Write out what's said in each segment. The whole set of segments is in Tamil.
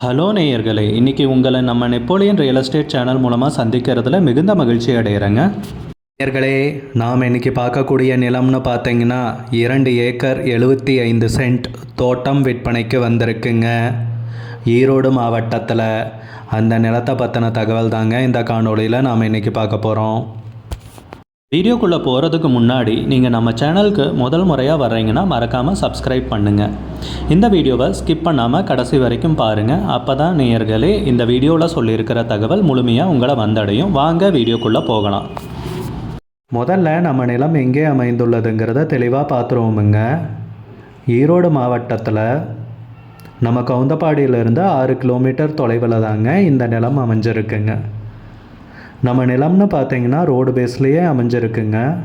ஹலோ நேயர்களே இன்றைக்கி உங்களை நம்ம நெப்போலியன் ரியல் எஸ்டேட் சேனல் மூலமாக சந்திக்கிறதுல மிகுந்த மகிழ்ச்சி அடைகிறேங்க நேயர்களே நாம் இன்றைக்கி பார்க்கக்கூடிய நிலம்னு பார்த்தீங்கன்னா இரண்டு ஏக்கர் எழுபத்தி ஐந்து சென்ட் தோட்டம் விற்பனைக்கு வந்திருக்குங்க. ஈரோடு மாவட்டத்தில் அந்த நிலத்தை பற்றின தகவல் தாங்க இந்த காணொளியில் நாம் இன்றைக்கி பார்க்க போகிறோம் வீடியோக்குள்ளே போகிறதுக்கு முன்னாடி நீங்கள் நம்ம சேனலுக்கு முதல் முறையாக வர்றீங்கன்னா மறக்காமல் சப்ஸ்கிரைப் பண்ணுங்கள் இந்த வீடியோவை ஸ்கிப் பண்ணாமல் கடைசி வரைக்கும் பாருங்கள் அப்போ தான் நேயர்களே இந்த வீடியோவில் சொல்லியிருக்கிற தகவல் முழுமையாக உங்களை வந்தடையும். வாங்க வீடியோக்குள்ளே போகலாம். முதல்ல நம்ம நிலம் எங்கே அமைந்துள்ளதுங்கிறத தெளிவாக பார்த்துருவோமுங்க ஈரோடு மாவட்டத்தில் நம்ம கவுந்தப்பாடியிலிருந்து ஆறு கிலோமீட்டர் தொலைவில் தாங்க இந்த நிலம் அமைஞ்சிருக்குங்க. நம்ம நிலம்னு பார்த்தீங்கன்னா ரோடு பேஸ்லேயே அமைஞ்சிருக்குங்க.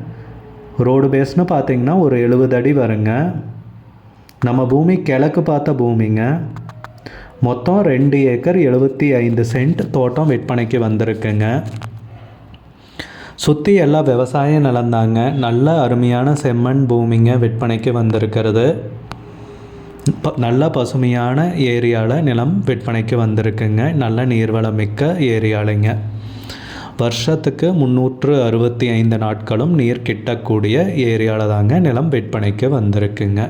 ரோடு பேஸ்னு பார்த்தீங்கன்னா ஒரு எழுபது அடி வருங்க. நம்ம பூமி கிழக்கு பார்த்த பூமிங்க. மொத்தம் ரெண்டு ஏக்கர் எழுபத்தி ஐந்து சென்ட் தோட்டம் விற்பனைக்கு வந்திருக்குங்க. சுற்றி எல்லாம் விவசாய நிலந்தாங்க நல்ல அருமையான செம்மண் பூமிங்க விற்பனைக்கு வந்திருக்கிறது. ப- நல்ல பசுமையான ஏரியாவில் நிலம் விற்பனைக்கு வந்திருக்குங்க. நல்ல நீர்வளம் மிக்க ஏரியாலைங்க. வருஷத்துக்கு முந்நூற்று அறுபத்தி ஐந்து நாட்களும் நீர் கிட்டக்கூடிய ஏரியாவில் தாங்க நிலம் விற்பனைக்கு வந்திருக்குங்க.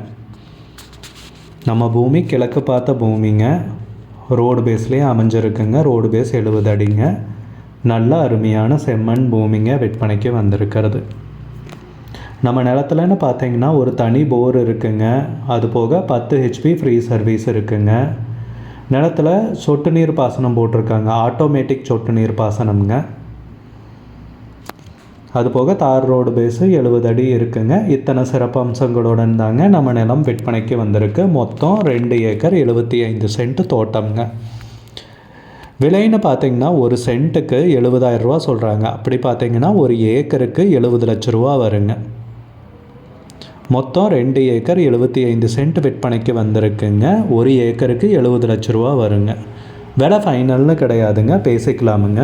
நம்ம பூமி கிழக்கு பார்த்த பூமிங்க. ரோடு பேஸ்லேயே அமைஞ்சிருக்குங்க. ரோடு பேஸ் எழுபது அடிங்க. நல்ல அருமையான செம்மண் பூமிங்க விற்பனைக்கு வந்திருக்கிறது. நம்ம நிலத்துலன்னு பார்த்தீங்கன்னா ஒரு தனி போர் இருக்குங்க. அது போக பத்து ஹெச்பி ஃப்ரீ சர்வீஸ் இருக்குங்க. நிலத்துல சொட்டு நீர் பாசனம் போட்டிருக்காங்க. ஆட்டோமேட்டிக் சொட்டு நீர் பாசனம்ங்க. அது போக தார் ரோடு பேஸு எழுபது அடி இருக்குங்க. இத்தனை சிறப்பு அம்சங்களுடன் தாங்க நம்ம நிலம் விற்பனைக்கு வந்திருக்கு. மொத்தம் ரெண்டு ஏக்கர் எழுபத்தி ஐந்து சென்ட் தோட்டம்ங்க. விலைன்னு பார்த்தீங்கன்னா ஒரு சென்ட்டுக்கு 70000 ரூபா சொல்கிறாங்க அப்படி பார்த்தீங்கன்னா ஒரு ஏக்கருக்கு எழுபது லட்ச ரூபா வருங்க. மொத்தம் ரெண்டு ஏக்கர் எழுபத்தி ஐந்து சென்ட் விற்பனைக்கு வந்திருக்குங்க. ஒரு ஏக்கருக்கு எழுபது லட்ச ரூபா வருங்க. விலை ஃபைனல்னு கிடையாதுங்க. பேசிக்கலாமுங்க.